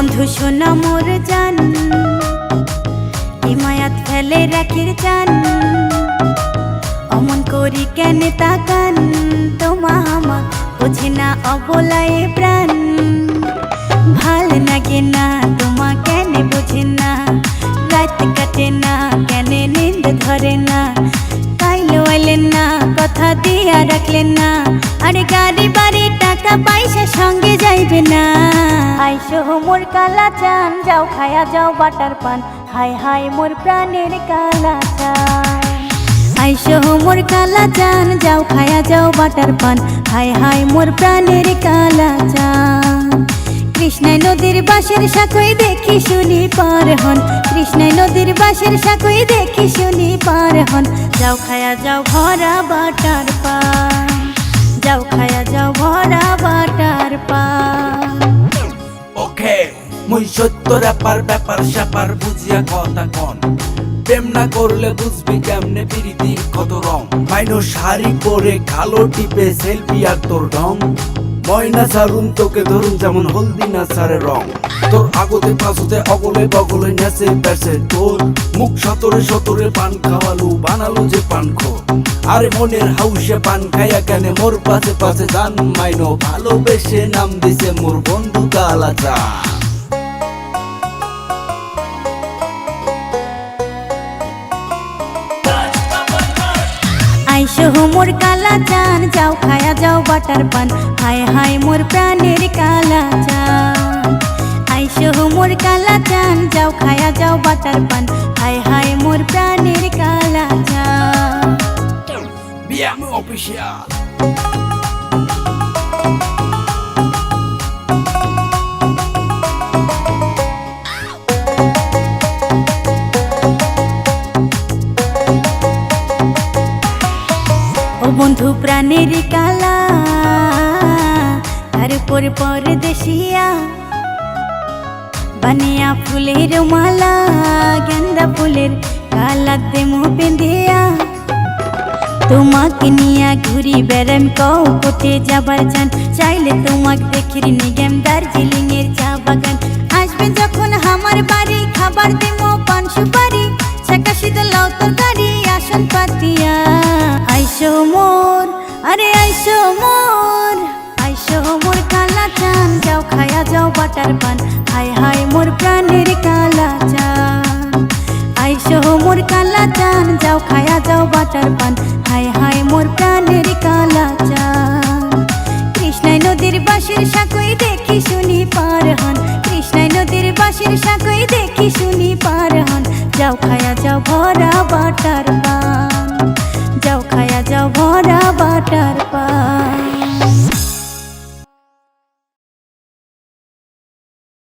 সোনা মোর জান, হিমায়াত ফেলে রাখির চান অমন করি কেন তাকান তোমা হামা বুঝি না অবলায় প্রাণ। ভালো লাগে না, তোমা কেন বুঝি না, রাত কাটে না, কেন নিন্দ ধরে না। কাইলো এলেন না, কথা দিয়া রাখলেন না, আরে আইসো মোর কালা চান, যাও খায়া যাও বাটার পান। হাই হাই মোর প্রাণের কালা চান। আইসো মোর কালা চান, যাও খায়া যাও বাটার পান। হাই হাই মোর প্রাণের কালা চান। কৃষ্ণাই নদীর বাসের সাথই দেখি শুনি পার হন। কৃষ্ণাই নদীর বাসের সাথই দেখি শুনি পার হন। যাও খায়া যাও ভরা বাটার পান। যাও খায়া যাও ভরা বাটার পান। মুই সত্য র্যাপার, ব্যাপার স্যাপার বুঝিয়া কথা কন। প্রেম না করলে বুঝবি কেমনে প্রীতির কত রং। মাইনো শাড়ি পরে কালো টিপে সেলফি আর তোর ঢং ময়না সারুন তোকে ধরুন যেমন হলদি না সারে রং। তোর আগতে পাশতে অগলে বগলে নেচে বেসে তোর। মুখ সতরে সতরে পান খাওয়ালু, বানালো যে পান খো আরে মনের হাউসে পান খাইয়া কেন মোর পাশে পাশে গান মাইনো, ভালোবেসে নাম দিছে মোর বন্ধু কালা চা আইসো মোর কালা চান, যাও, খায়া যাও বাটার পান। হায় হায় মোর প্রাণের কালা চান। আইসো মোর কালা চান, যাও, খায়া যাও বাটার পান। হায় হায় মোর প্রাণের কালা চান। বিয়াম অফিসিয়াল। বন্ধু প্রাণের কালা তার উপর পরদেশিয়া। বানিয়া ফুলের মালা, গেন্দা ফুলের কালা দেমো পেন্দিয়া তোমাকে নিয়া ঘুরি বেড়াম কও কোটে যাবার চান। চাইলে তোমাকে দেখির নিগেম দার্জিলিং এর চা বাগান। আসবে যখন আমার বাড়ি, খাবার দেবো পান সুপারি। ছাকা শীতল তরকারি আসন পাতিয়া যাও বাটার পান। হায় হায় মোর প্রাণের কালা চান। আইসো মোর কালা চান, যাও খায়া যাও বাটার পান। হায় হায় মোর প্রাণের কালা চান। কৃষ্ণায় নদীর বাঁশের সাঁকুই দেখি শুনি পার হন। কৃষ্ণায় নদীর বাঁশের সাঁকুই দেখি শুনি পার হন। যাও খায়া যাও ভরা বাটার পান। যাও খায়া যাও ভরা বাটার পান।